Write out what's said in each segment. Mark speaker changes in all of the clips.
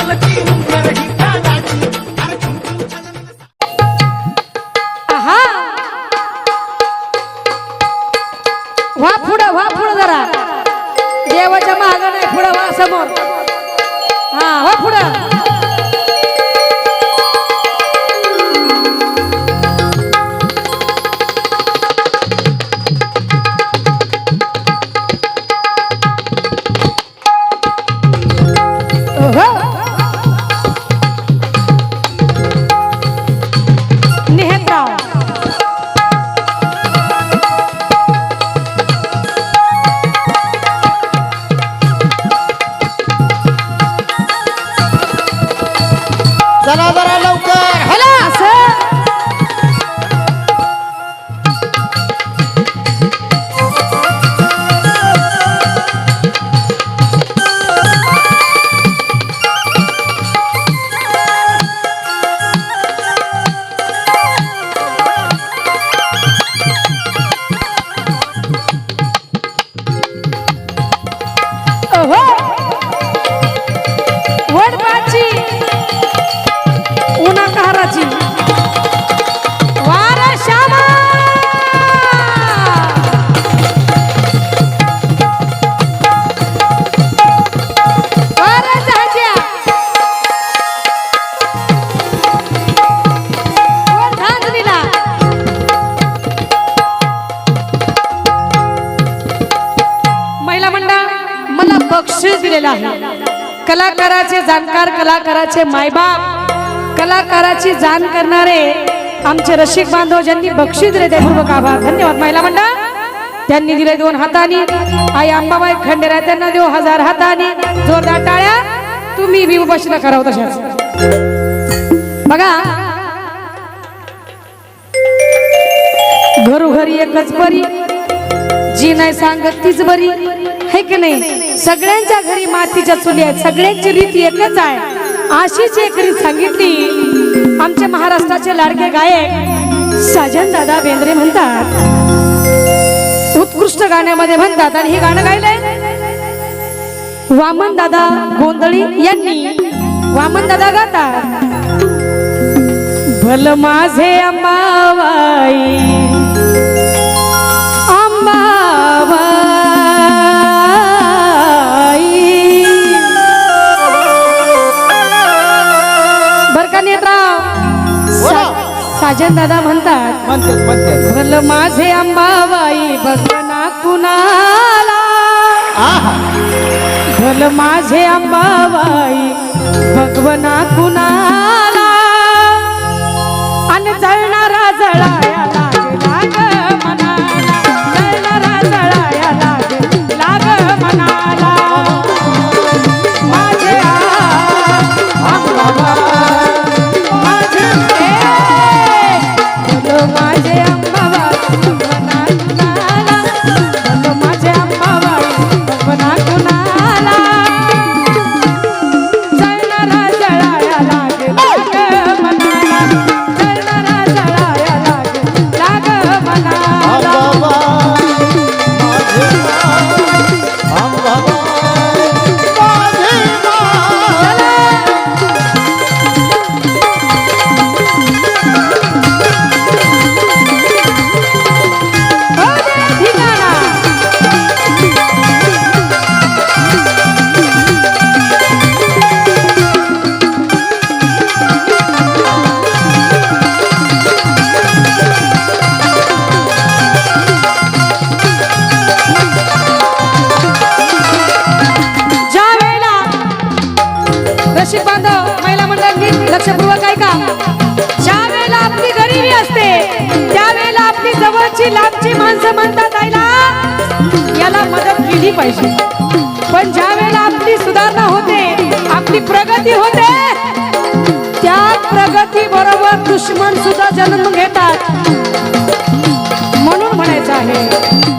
Speaker 1: All the people. कलाकाराचे जाणकार कलाकाराचे मायबाप कलाकाराची जाण करणारे आमचे रसिक बांधव ज्यांनी बक्षीस दिले त्यापूर्वक आभार. धन्यवाद महिला मंडळ. त्यांनी दिले दोन हातानी. आई अंबाबाई खंडेरा त्यांना देऊ हजार हातानी. जोरदार टाळ्या तुम्ही बी उपाशीला करावं तशाच. बघा. घरोघरी एकच बरी जी नाही सांगत तीच बरी. है की नाही? सगळ्यांच्या घरी मातीच्या चुली आहेत. सगळ्यांची रीत एकच आहे. अशीच एक रीत सांगितली. आमच्या महाराष्ट्राचे लाडके गायक साजन दादा बेंद्रे म्हणतात उत्कृष्ट गाण्यामध्ये म्हणतात आणि हे गाणं गायलंय. वामन दादा गोंधळी यांनी वामन दादा गातात भल माझे अंबाबाई नेत्राव
Speaker 2: बोला.
Speaker 1: साजन दादा म्हणतात
Speaker 2: म्हणते म्हणते
Speaker 1: भल माझे अंबाबाई भगवना कुणाला? भल माझे अंबाबाई भगवना कुणाला? आणि जळणारा जळाया लक्षपूर्वक ऐका ज्या वेळेला आपली गरिबी असते त्यावेळेला आपली जवळची लांबची माणसं म्हणतात आईला याला मदत केली पाहिजे. पण ज्या वेळेला आपली सुधारणा होते आपली प्रगती होते त्या प्रगती बरोबर दुश्मन सुद्धा जन्म घेतात. म्हणून म्हणायचं आहे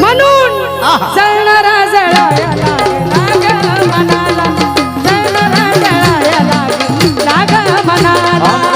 Speaker 1: म्हणून
Speaker 2: आहा.
Speaker 1: जळणारा जळाया लागला ग मनाला. जळणारा जळाया लागला ग मनाला.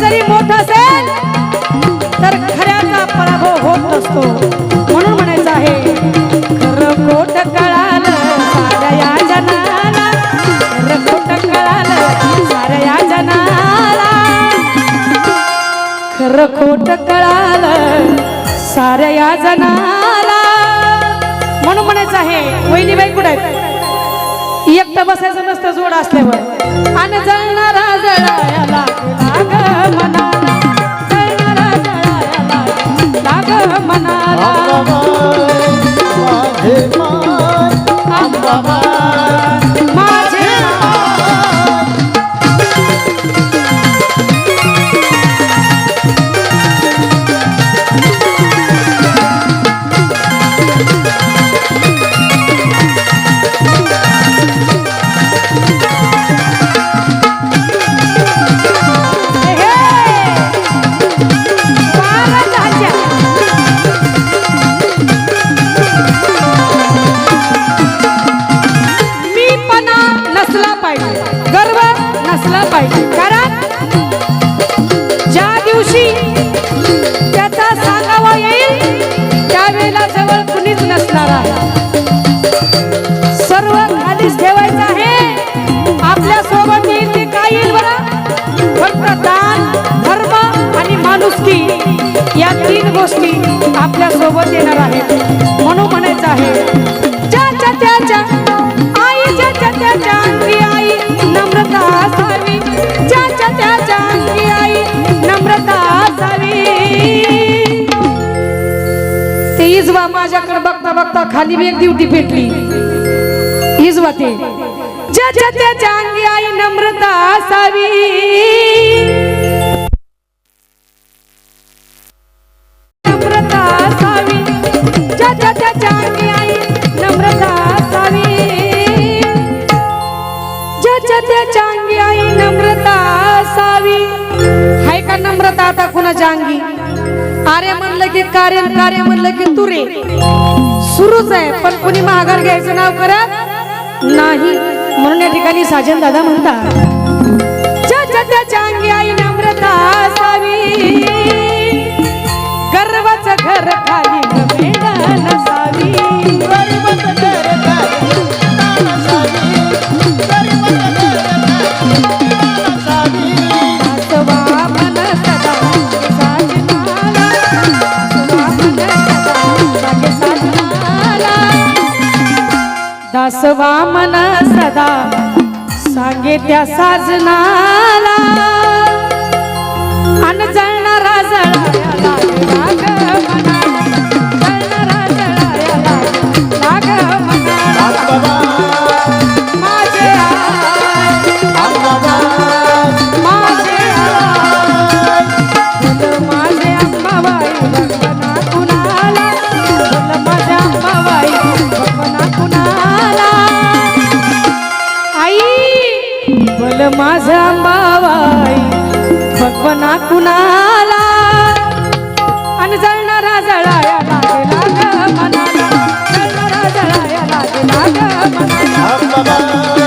Speaker 1: जरी मोठं असेल तर खऱ्याचा पराभव होत नसतो. म्हणून कुठे आहेत एकटं बसायचं नसतं जोड असल्यावर. दिवशी त्याचा सांगावा येईल त्यावेळेला जवळ कुणीच नसणार आहे. सर्व खालीच ठेवायचं आहे. आपल्यासोबत येईल ते काय येईल बरं. फक्त दान धर्म आणि माणुसकी या तीन गोष्टी आपल्यासोबत येणार आहेत. म्हणून म्हणायचं आहे बघता बघता खाली बी एक दिवटी पेटली. हीच वाते. ज्याच्या अंगी आई नम्रता असावी. नम्रता आई नम्रता असावी. नम्रता हाय का नम्रता आता कुणाच्या अंगी? अरे म्हणलं की कार्य कार्य म्हणलं की तुरे. सुरूच आहे. पण कुणी माघार घ्यायचं नाव करत नाही. म्हणून या ठिकाणी साजन दादा म्हणतात ज्याच्या आई नम्रता असावी गर्वच घर सदा सांगे त्या साजनाला. अन जळणारा जळाया लागला ग मनाला